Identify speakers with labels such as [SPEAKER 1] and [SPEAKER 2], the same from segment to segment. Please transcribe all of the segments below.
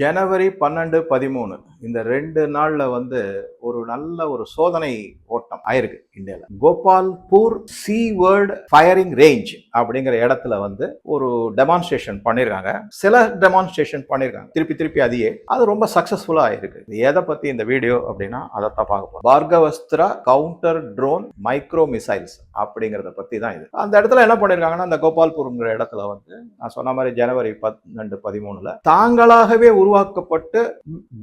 [SPEAKER 1] ஜனவரி பன்னெண்டு பதிமூணு. இந்த ரெண்டு நாள்ல வந்து ஒரு நல்ல ஒரு சோதனை ஓட்டம் ஆயிருக்கு இந்தியாவில் Gopalpur sea world firing range அப்படிங்கிற இடத்துல வந்து ஒரு டெமான்ஸ்ட்ரேஷன் பண்ணியிருக்காங்க சில டெமான்ஸ்ட்ரேஷன் பண்ணியிருக்காங்க திருப்பி திருப்பி அதையே. அது ரொம்ப சக்சஸ்ஃபுல்லா ஆயிருக்கு. எதை பத்தி இந்த வீடியோ அப்படின்னா அதை தான் பார்க்க போறோம். Bhargavastra counter drone micro missiles அப்படிங்கிறத பற்றி தான் இது. அந்த இடத்துல என்ன பண்ணியிருக்காங்கன்னா அந்த கோபால்பூருங்கிற இடத்துல வந்து நான் சொன்ன மாதிரி ஜனவரி பன்னெண்டு பதிமூணுல தாங்களாகவே உருவாக்கப்பட்டு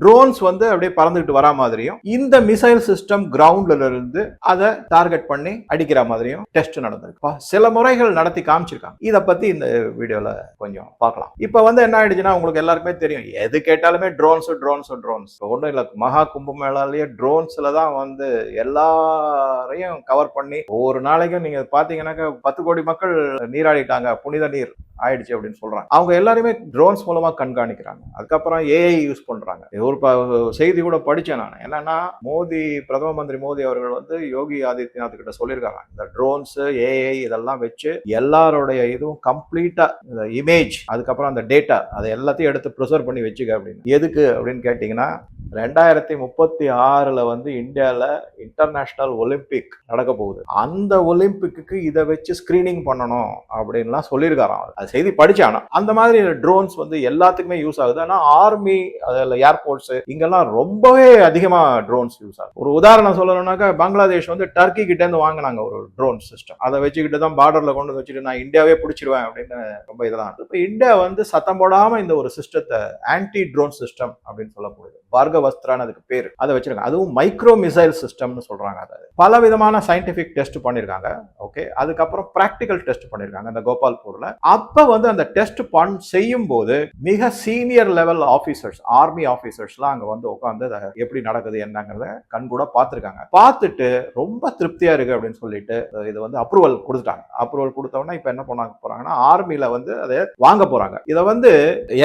[SPEAKER 1] ட்ரோன்ஸ் வந்து அப்படியே பறந்துக்கிட்டு வரா மாதிரியும் இந்த மிசைல் சிஸ்டம் கிரவுண்ட்ல இருந்து அதை டார்கெட் பண்ணி அடிக்கிற மாதிரியும் டெஸ்ட் நடந்திருக்கு. சில முறைகள் நடத்தி காமிச்சிருக்காங்க. இதை பற்றி இந்த வீடியோவில் கொஞ்சம் பார்க்கலாம். இப்போ வந்து என்ன ஆயிடுச்சுன்னா உங்களுக்கு எல்லாருக்குமே தெரியும். எது கேட்டாலுமே ட்ரோன்ஸ் ட்ரோன்ஸ் ட்ரோன்ஸ் ஒன்றும் இல்லை மகா கும்பமேளாலேயே ட்ரோன்ஸில் தான் வந்து எல்லாரையும் கவர் பண்ணி ஒவ்வொரு நாளைக்கும் நீங்க பாத்தீங்கன்னாக்கா பத்து கோடி மக்கள் நீராடிட்டாங்க புனித நீர் ஆயிடுச்சு அப்படின்னு சொல்றாங்க. அவங்க எல்லாருமே ட்ரோன்ஸ் மூலமா கண்காணிக்கிறாங்க. அதுக்கப்புறம் ஏஐ யூஸ் பண்றாங்க. ஒரு ப- செய்தி கூட படிச்சேன் நான். என்னன்னா மோடி பிரதம மந்திரி மோடி அவர்கள் வந்து யோகி ஆதித்யநாத் கிட்ட சொல்லியிருக்காங்க. இந்த ட்ரோன்ஸ் ஏஐ இதெல்லாம் வச்சு எல்லாருடைய இதுவும் கம்ப்ளீட்டா இந்த இமேஜ் அதுக்கப்புறம் அந்த டேட்டா அதை எல்லாத்தையும் எடுத்து ப்ரிசர்வ் பண்ணி வச்சுக்க அப்படின்னு. எதுக்கு அப்படின்னு கேட்டீங்கன்னா ரெண்டாயிரத்தி முப்பத்தி ஆறில் வந்து இந்தியாவில் இன்டர்நேஷ்னல் ஒலிம்பிக் நடக்க போகுது. அந்த ஒலிம்பிக்கு இதை வச்சு ஸ்கிரீனிங் பண்ணணும் அப்படின்லாம் சொல்லியிருக்காராம் அவர். அது செய்தி படிச்சானா அந்த மாதிரி ட்ரோன்ஸ் வந்து எல்லாத்துக்குமே யூஸ் ஆகுது. ஆனால் ஆர்மி அதில் ஏர்போர்ட்ஸு இங்கெல்லாம் ரொம்பவே அதிகமாக ட்ரோன்ஸ் யூஸ் ஆகுது. ஒரு உதாரணம் சொல்லணும்னாக்கா பங்களாதேஷ் வந்து டர்க்கி கிட்டேருந்து வாங்கினாங்க ஒரு ட்ரோன் சிஸ்டம் அதை வச்சுக்கிட்டு தான் பார்டரில் கொண்டு வந்து வச்சுட்டு நான் இந்தியாவே பிடிச்சிருவேன் அப்படின்னு ரொம்ப இதெல்லாம். இப்போ இந்தியா வந்து சத்தம் போடாமல் இந்த ஒரு சிஸ்டத்தை ஆன்டி ட்ரோன் சிஸ்டம் அப்படின்னு சொல்லப்படுது. பார்கவஸ்திரான்னு அதுக்கு பேர். அதை வச்சிருக்காங்க. அதுவும் மைக்ரோ மிசைல் சிஸ்டம்னு சொல்றாங்க அது. பல விதமான சயின்டிபிக் டெஸ்ட் பண்ணியிருக்காங்க ஓகே அதுக்கப்புறம் ப்ராக்டிக்கல் டெஸ்ட் பண்ணியிருக்காங்க இந்த கோபால்பூர்ல. அப்ப வந்து அந்த டெஸ்ட் பண் செய்யும் போது மிக சீனியர் லெவல் ஆபீசர்ஸ் ஆர்மி ஆஃபீஸர்ஸ்லாம் அங்க வந்து உட்காந்து அதை எப்படி நடக்குது என்னங்கிறத கண் கூட பார்த்துருக்காங்க. பார்த்துட்டு ரொம்ப திருப்தியா இருக்கு அப்படின்னு சொல்லிட்டு இது வந்து அப்ரூவல் கொடுத்துட்டாங்க. அப்ரூவல் கொடுத்தவொடனே இப்ப என்ன பண்ண போறாங்கன்னா ஆர்மியில வந்து அதை வாங்க போறாங்க. இதை வந்து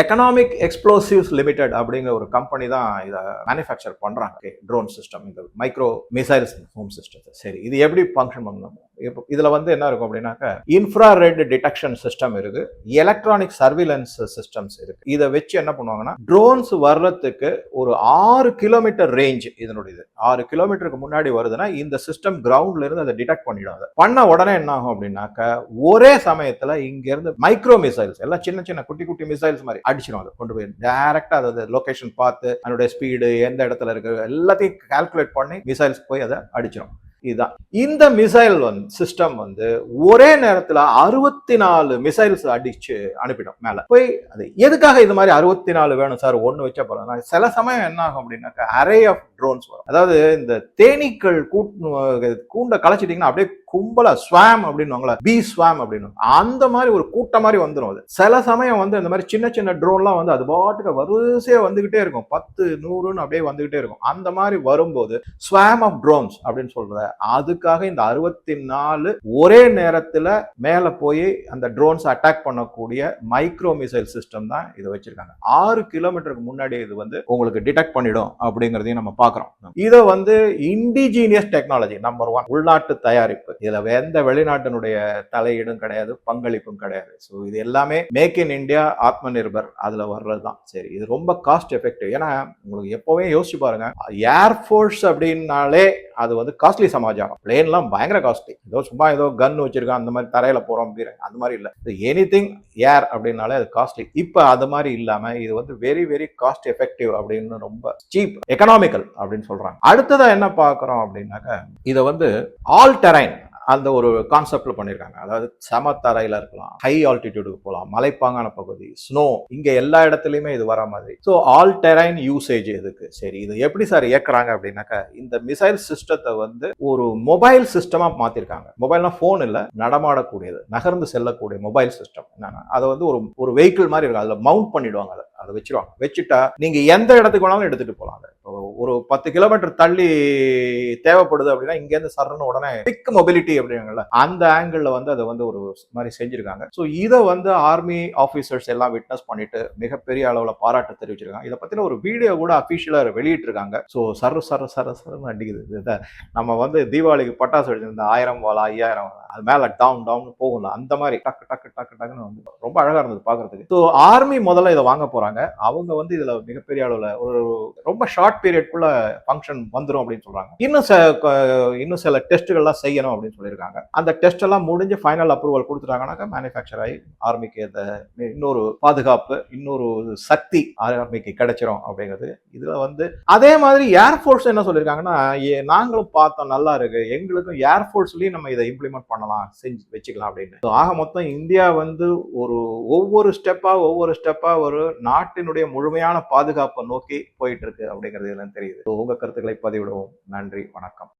[SPEAKER 1] எக்கனாமிக் எக்ஸ்ப்ளோசிவ்ஸ் லிமிடெட் அப்படிங்கிற ஒரு கம்பெனி தான் இதை மேனுஃபேக்சர் பண்றாங்க. ட்ரோன் சிஸ்டம் இந்த மைக்ரோ மிசைல்ஸ் ஹோம் சிஸ்டம் சரி இது எப்படி ஃபங்க்ஷன் பண்ணணும்? இப்போ இதுல வந்து என்ன இருக்கும் அப்படின்னாக்க இன்ஃப்ராரெட் டிடெக்ஷன் சிஸ்டம் இருக்கு எலக்ட்ரானிக் சர்வீலன்ஸ் சிஸ்டம்ஸ் இருக்கு. இதை வச்சு என்ன பண்ணுவாங்கன்னா ட்ரோன்ஸ் வர்றதுக்கு ஒரு ஆறு கிலோமீட்டர் ரேஞ்ச் இதனுடையது. ஆறு கிலோமீட்டருக்கு முன்னாடி வருதுன்னா இந்த சிஸ்டம் கிரவுண்ட்ல இருந்து அதை டிடெக்ட் பண்ணிடும் அதை. பண்ண உடனே என்ன ஆகும் அப்படின்னாக்க ஒரே சமயத்துல இங்கிருந்து மைக்ரோ மிசைல்ஸ் எல்லாம் சின்ன சின்ன குட்டி குட்டி மிசைல்ஸ் மாதிரி அடிச்சிடும் அதை. கொண்டு போய் டேரக்டாக அதை லொகேஷன் பார்த்து அதனுடைய ஸ்பீட் எந்த இடத்துல இருக்கு எல்லாத்தையும் கால்குலேட் பண்ணி மிசைல்ஸ் போய் அதை அடிச்சிடும் இதுதான் இந்த மிசைல் வந்து சிஸ்டம் வந்து ஒரே நேரத்தில் அறுபத்தி நாலு மிசைல்ஸ் அடிச்சு அனுப்பிடும் மேலே. போய் அது எதுக்காக இது மாதிரி அறுபத்தி நாலு வேணும் சார் ஒன்று வச்சா போகிறோம் சில சமயம் என்ன ஆகும் அப்படின்னாக்கா அரே ஆஃப் ட்ரோன்ஸ் வரும். அதாவது இந்த தேனீக்கள் கூட்டு கூண்டை கலைச்சிட்டிங்கன்னா அப்படியே கும்பலா ஸ்வாம் அப்படின்னுவாங்களா பி ஸ்வாம் அப்படின்னு. அந்த மாதிரி ஒரு கூட்டம் மாதிரி வந்துடும் அது. சில சமயம் வந்து இந்த மாதிரி சின்ன சின்ன ட்ரோன்லாம் வந்து அது பாட்டுக்கு வரிசையாக வந்துகிட்டே இருக்கும். பத்து நூறுன்னு அப்படியே வந்துகிட்டே இருக்கும். அந்த மாதிரி வரும்போது ஸ்வாம் ஆஃப் ட்ரோன்ஸ் அப்படின்னு சொல்றத அதுக்காக இந்த அறுபத்தி நாலு ஒரே நேரத்துல மேல போய் அந்த ட்ரோன்ஸ் அட்டாக் பண்ணக்கூடிய மைக்ரோ மிசைல் சிஸ்டம் தான் இதை வச்சிருக்காங்க. ஆறு கிலோமீட்டருக்கு முன்னாடி இது வந்து உங்களுக்கு டிடெக்ட் பண்ணிடும் அப்படிங்கிறதையும் நம்ம பார்க்குறோம். இதை வந்து இண்டிஜீனியஸ் டெக்னாலஜி நம்பர் ஒன் உள்நாட்டு தயாரிப்பு. இதுல எந்த வெளிநாட்டினுடைய தலையீடும் கிடையாது பங்களிப்பும் கிடையாது. ஸோ இது எல்லாமே மேக் இன் இந்தியா ஆத்ம நிர்பர் அதுல வர்றது தான் சரி இது ரொம்ப காஸ்ட் எஃபெக்டிவ் ஏன்னா உங்களுக்கு எப்பவுமே யோசிச்சு பாருங்க ஏர்ஃபோர்ஸ் அப்படின்னாலே அது வந்து காஸ்ட்லி சமாச்சாரம். பிளேன்லாம் பயங்கர காஸ்ட்லி ஏதோ சும்மா ஏதோ கன் வச்சிருக்கான் அந்த மாதிரி தரையில் போகிறோம் பீரன் அந்த மாதிரி இல்லை. எனி திங் ஏர் அப்படின்னாலே அது காஸ்ட்லி இப்போ அது மாதிரி இல்லாமல் இது வந்து வெரி வெரி காஸ்ட் எஃபெக்டிவ் அப்படின்னு ரொம்ப சீப் எக்கனாமிக்கல் அப்படின்னு சொல்கிறாங்க அடுத்ததாக என்ன பார்க்குறோம் அப்படின்னாக்க இதை வந்து ஆல் டெரைன் அந்த ஒரு கான்செப்ட்ல பண்ணியிருக்காங்க அதாவது சமத்தரையில இருக்கலாம் ஹை ஆல்டிடியூடுக்கு போகலாம் மலைப்பாங்கான பகுதி ஸ்னோ இங்க எல்லா இடத்துலையுமே இது வர மாதிரி. ஸோ ஆல் டெரைன் யூசேஜ் இதுக்கு சரி இது எப்படி சார் இயக்குறாங்க அப்படின்னாக்கா இந்த மிசைல் சிஸ்டத்தை வந்து ஒரு மொபைல் சிஸ்டமா மாத்திருக்காங்க. மொபைல்னா ஃபோன் இல்ல நடமாடக்கூடியது நகர்ந்து செல்லக்கூடிய மொபைல் சிஸ்டம் என்னன்னா அதை வந்து ஒரு ஒரு வெஹிக்கிள் மாதிரி இருக்கும். அதுல மவுண்ட் பண்ணிடுவாங்க அதை. அதை வச்சிருவாங்க. வச்சுட்டா நீங்க எந்த இடத்துக்கு வேணாலும் எடுத்துட்டு போகலாம் அதை. ஒரு பத்து கிலோமீட்டர் தள்ளி தேவைப்படுது அப்படின்னா இங்கேருந்து இருந்து உடனே பிக் மொபிலிட்டி அப்படிங்கிறல அந்த ஆங்கிள் வந்து அதை வந்து ஒரு மாதிரி செஞ்சிருக்காங்க. ஸோ இதை வந்து ஆர்மி ஆஃபீஸர்ஸ் எல்லாம் விட்னஸ் பண்ணிட்டு மிகப்பெரிய அளவில் பாராட்டு தெரிவிச்சிருக்காங்க. இதை பற்றின ஒரு வீடியோ கூட அஃபீஷியலாக வெளியிட்டிருக்காங்க. ஸோ சர சர சர சரன்னு அடிக்குது. இதை நம்ம வந்து தீபாவளிக்கு பட்டாசு வெடிச்சிருந்த ஆயிரம் வாழா ஐயாயிரம் அது மேலே டவுன் டவுன் போகும்ல அந்த மாதிரி டக்கு டக்கு டக்கு டக்குன்னு வந்து ரொம்ப அழகாக இருந்தது பார்க்குறதுக்கு ஸோ ஆர்மி முதல்ல இதை வாங்க போகிறாங்க அவங்க வந்து இதில் மிகப்பெரிய அளவில் ஒரு ரொம்ப ஷார்ட் பீரியட் பீரியட்குள்ள ஃபங்க்ஷன் வந்துடும் அப்படின்னு சொல்றாங்க. இன்னும் ச- இன்னும் சில டெஸ்ட்டுகள்லாம் செய்யணும் அப்படின்னு சொல்லியிருக்காங்க. அந்த டெஸ்ட் எல்லாம் முடிஞ்சு ஃபைனல் அப்ரூவல் கொடுத்துட்டாங்கன்னாக்கா மேனுஃபேக்சர் ஆகி ஆர்மிக்கு இந்த இன்னொரு பாதுகாப்பு இன்னொரு சக்தி ஆர்மிக்கு கிடைச்சிரும் அப்படிங்கிறது. இதுல வந்து அதே மாதிரி ஏர்ஃபோர்ஸ் என்ன சொல்லியிருக்காங்கன்னா நாங்களும் பார்த்தோம் நல்லா இருக்கு. எங்களுக்கும் ஏர்ஃபோர்ஸ்லயும் நம்ம இதை இம்ப்ளிமெண்ட் பண்ணலாம் செஞ்சு வச்சுக்கலாம் அப்படின்னு. ஆக மொத்தம் இந்தியா வந்து ஒரு ஒவ்வொரு ஸ்டெப்பா ஒவ்வொரு ஸ்டெப்பா ஒரு நாட்டினுடைய முழுமையான பாதுகாப்பை நோக்கி போயிட்டு இருக்கு அப்படிங்கிறது தெரியுது. உங்க கருத்துக்களை பதிவிடுவோம். நன்றி வணக்கம்.